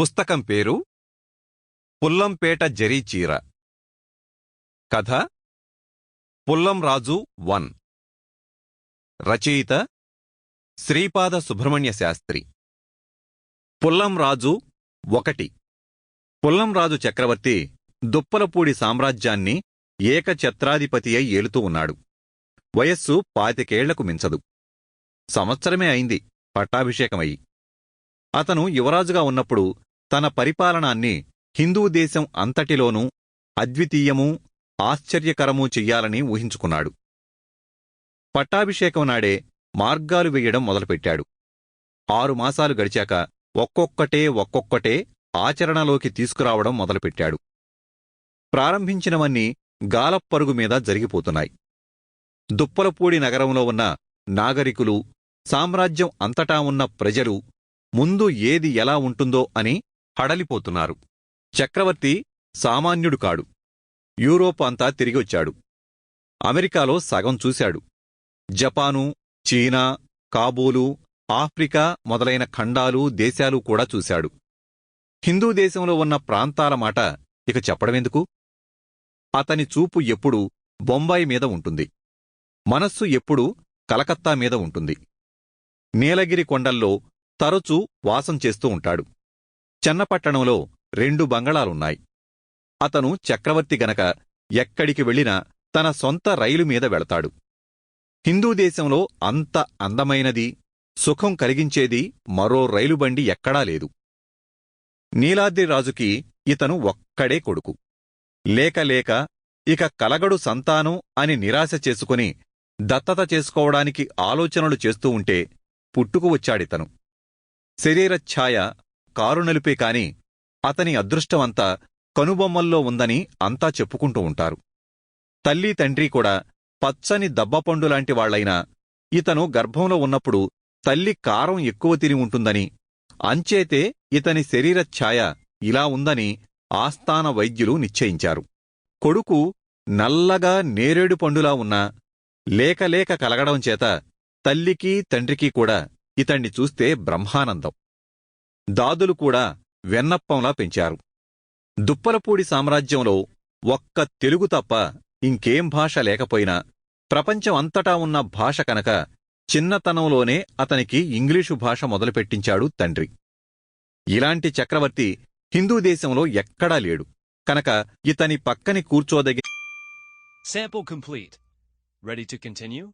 పుస్తకం పేరు? పుల్లంపేట జరీచీర కథ? పుల్లంరాజు వన్. రచయిత? శ్రీపాద సుబ్రహ్మణ్య శాస్త్రి. పుల్లంరాజు ఒకటి. పుల్లంరాజు చక్రవర్తి దుప్పలపూడి సామ్రాజ్యాన్ని ఏకఛత్రాధిపతి అయి ఏలుతూ ఉన్నాడు. వయస్సు పాతికేళ్ళకు మించదు. సంవత్సరమే అయింది పట్టాభిషేకమయ్యి. అతను యువరాజుగా ఉన్నప్పుడు తన పరిపాలనాన్ని హిందూ దేశం అంతటిలోనూ అద్వితీయమూ ఆశ్చర్యకరమూ చెయ్యాలని ఊహించుకున్నాడు. పట్టాభిషేకం నాడే మార్గాలు వెయ్యడం మొదలుపెట్టాడు. ఆరు మాసాలు గడిచాక ఒక్కొక్కటే ఒక్కొక్కటే ఆచరణలోకి తీసుకురావడం మొదలుపెట్టాడు. ప్రారంభించినవన్నీ గాలప్పరుగు మీద జరిగిపోతున్నాయి. దుప్పలపూడి నగరంలో ఉన్న నాగరికులు సామ్రాజ్యం అంతటా ఉన్న ప్రజలు ముందు ఏది ఎలా ఉంటుందో అని హడలిపోతున్నారు చక్రవర్తి సామాన్యుడు కాడు. యూరోప్ అంతా తిరిగొచ్చాడు అమెరికాలో సగం చూశాడు. జపాను చీనా కాబూలు ఆఫ్రికా మొదలైన ఖండాలు దేశాలు కూడా చూశాడు. హిందూ దేశంలో ఉన్న ప్రాంతాల మాట ఇక చెప్పడమెందుకు? అతని చూపు ఎప్పుడూ బొంబాయి మీద ఉంటుంది. మనస్సు ఎప్పుడూ కలకత్తా మీద ఉంటుంది. నీలగిరి కొండల్లో తరచూ వాసం చేస్తూ ఉంటాడు. చెన్నపట్టణంలో రెండు బంగళాలున్నాయి. అతను చక్రవర్తి గనక ఎక్కడికి వెళ్ళినా తన సొంత రైలు మీద వెళతాడు. హిందూ దేశంలో అంత అందమైనది సుఖం కలిగించేది మరో రైలుబండి ఎక్కడా లేదు. నీలాద్రిరాజుకి ఇతను ఒక్కడే కొడుకు. లేక లేక ఇక కలగడు సంతానం అని నిరాశ చేసుకుని దత్తత చేసుకోవడానికి ఆలోచనలు చేస్తూ ఉంటే పుట్టుకు వచ్చాడితను. శరీరఛాయ కారునలిపే కాని అతని అదృష్టమంతా కనుబొమ్మల్లో ఉందని అంతా చెప్పుకుంటూ ఉంటారు. తల్లి తండ్రి కూడా పచ్చని దబ్బపండులాంటి వాళ్ళైనా ఇతను గర్భంలో ఉన్నప్పుడు తల్లి కారం ఎక్కువ తిని ఉంటుందని అంచేతే ఇతని శరీరఛాయ ఇలా ఉందని ఆస్థాన వైద్యులు నిశ్చయించారు. కొడుకు నల్లగా నేరేడు పండులా ఉన్నా లేకలేక కలగడం చేత తల్లికి తండ్రికి కూడా ఇతణ్ణి చూస్తే బ్రహ్మానందం. దాదులు కూడా వెన్నప్పంలా పెంచారు దుప్పలపూడి సామ్రాజ్యంలో ఒక్క తెలుగు తప్ప ఇంకేం భాష లేకపోయినా ప్రపంచం అంతటా ఉన్న భాష కనుక చిన్నతనంలోనే అతనికి ఇంగ్లీషు భాష మొదలుపెట్టించాడు తండ్రి ఇలాంటి చక్రవర్తి హిందూ దేశంలో ఎక్కడా లేడు కనుక ఇతని పక్కని కూర్చోదగి Sample complete. Ready to continue?